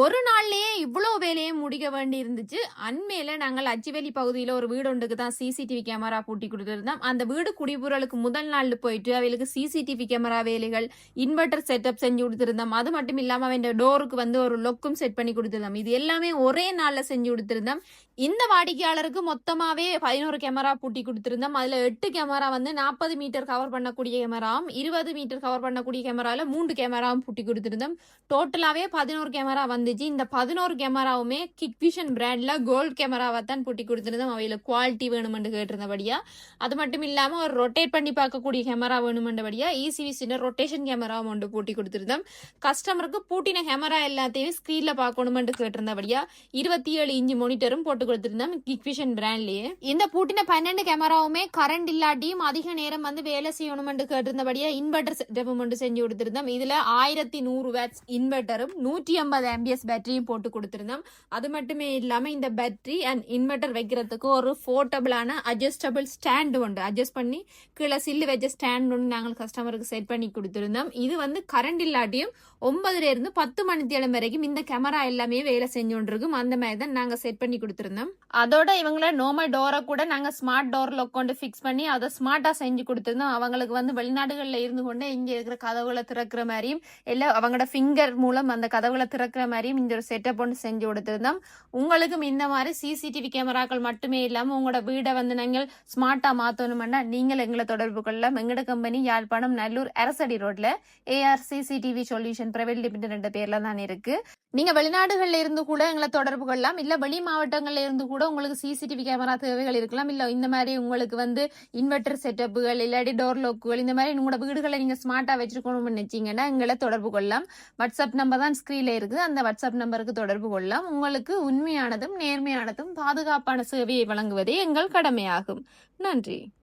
ஒரு நாள்லயே இவ்வளோ வேலையை முடிக்க வேண்டி இருந்துச்சு அண்மையில நாங்கள் அச்சுவேலி பகுதியில் ஒரு வீடு ஒன்றுக்கு தான் சிசிடிவி கேமரா பூட்டி கொடுத்துருந்தோம் அந்த வீடு குடிபுறலுக்கு முதல் நாள் போயிட்டு அவளுக்கு சிசிடிவி கேமரா வேலைகள் இன்வெர்டர் செட்டப் செஞ்சு கொடுத்துருந்தோம். அது மட்டும் இல்லாமல் அவன் டோருக்கு வந்து ஒரு லொக்கும் செட் பண்ணி கொடுத்துருந்தோம். இது எல்லாமே ஒரே நாளில் செஞ்சு கொடுத்துருந்தோம். இந்த வாடிக்கையாளருக்கு மொத்தமாகவே பதினோரு கேமரா பூட்டி கொடுத்துருந்தோம். அதில் எட்டு கேமரா வந்து நாற்பது மீட்டர் கவர் பண்ணக்கூடிய கேமராவும் இருபது மீட்டர் கவர் பண்ணக்கூடிய கேமராவில் மூன்று கேமராவும் பூட்டி கொடுத்துருந்தோம். டோட்டலாகவே பதினோரு கேமரா வந்து வந்துச்சு. இந்த பதினோரு கேமராவுமே கிக் விஷன் பிராண்ட்ல கோல்ட் கேமராவை தான் பூட்டி கொடுத்துருந்தோம். அவையில் குவாலிட்டி வேணுமென்று கேட்டிருந்தபடியா. அது மட்டும் இல்லாமல் ஒரு ரொட்டேட் பண்ணி பார்க்கக்கூடிய கேமரா வேணுமென்றபடியா ஈசிவிசின ரொட்டேஷன் கேமராவும் ஒன்று பூட்டி கொடுத்துருந்தோம். கஸ்டமருக்கு பூட்டின கேமரா எல்லாத்தையும் ஸ்க்ரீனில் பார்க்கணுமென்று கேட்டிருந்தபடியா இருபத்தி ஏழு இன்ச்சு மானிட்டரும் போட்டு கிக் விஷன் பிராண்ட்லேயே இந்த பூட்டின பன்னெண்டு கேமராவுமே கரண்ட் இல்லாட்டியும் அதிக நேரம் வந்து வேலை செய்யணுமென்று கேட்டிருந்தபடியா இன்வெர்டர் செட்டப்பும் ஒன்று செஞ்சு கொடுத்துருந்தோம். இதில் ஆயிரத்தி நூறு வேட்ஸ் இன்வெர்டரும் நூற்றி ஐம்பது ஆம்பியஸ் பேட்டரியும் போட்டு கொடுத்துருந்தோம். அது மட்டுமே இல்லாமல் இந்த பேட்டரி அண்ட் இன்வெர்டர் வைக்கிறதுக்கு ஒரு போர்ட்டபிளான அட்ஜஸ்டபிள் ஸ்டாண்டு உண்டு. அட்ஜஸ்ட் பண்ணி கீழே சில்லு வச்ச ஸ்டாண்ட் ஒன்று நாங்கள் கஸ்டமருக்கு செட் பண்ணி கொடுத்துருந்தோம். இது வந்து கரண்ட் இல்லாட்டியும் ஒன்பதுலேருந்து பத்து மணி தேழம் வரைக்கும் இந்த கேமரா எல்லாமே வேலை செஞ்சு கொண்டிருக்கும். அந்த மாதிரி தான் நாங்கள் செட் பண்ணி கொடுத்துருந்தோம். அதோட இவங்கள நோமல் டோரை கூட நாங்கள் ஸ்மார்ட் டோரில் கொண்டு ஃபிக்ஸ் பண்ணி அதை ஸ்மார்ட்டாக செஞ்சு கொடுத்துருந்தோம். அவங்களுக்கு வந்து வெளிநாடுகளில் இருந்து கொண்டு இங்கே இருக்கிற கதவுகளை திறக்கிற மாதிரியும் இல்லை அவங்களோட ஃபிங்கர் மூலம் அந்த கதவுகளை திறக்கிற மாதிரி மாதிரியும் இந்த ஒரு செட்டப் ஒன்று செஞ்சு கொடுத்திருந்தோம். உங்களுக்கும் இந்த மாதிரி சிசிடிவி கேமராக்கள் மட்டுமே இல்லாம உங்களோட வீடை வந்து நீங்கள் ஸ்மார்ட்டா மாற்றணுமென்னா நீங்கள் எங்களை தொடர்பு கொள்ளலாம். எங்களோட கம்பெனி யாழ்ப்பாணம் நல்லூர் அரசடி ரோட்ல AR CCTV solution private limited என்ற பேர்ல தான் இருக்கு. நீங்க வெளிநாடுகள்ல இருந்து கூட எங்களை தொடர்பு கொள்ளலாம். இல்ல வெளி மாவட்டங்கள்ல இருந்து கூட உங்களுக்கு சிசிடிவி கேமரா தேவைகள் இருக்கலாம். இல்ல இந்த மாதிரி உங்களுக்கு வந்து இன்வெர்டர் செட்டப்புகள் இல்லாட்டி டோர் லோக்குகள் இந்த மாதிரி உங்களோட வீடுகளை நீங்க ஸ்மார்ட்டா வச்சிருக்கணும்னு நினைச்சீங்கன்னா எங்களை தொடர்பு கொள்ளலாம். வாட்ஸ்அப் நம்பர் தான் ஸ்கிரீன்ல இருக்குது. அந்த வாட்ஸ்அப் நம்பருக்கு தொடர்பு கொள்ளலாம். உங்களுக்கு உண்மையானதும் நேர்மையானதும் பாதுகாப்பான சேவையை வழங்குவதே எங்கள் கடமையாகும். நன்றி.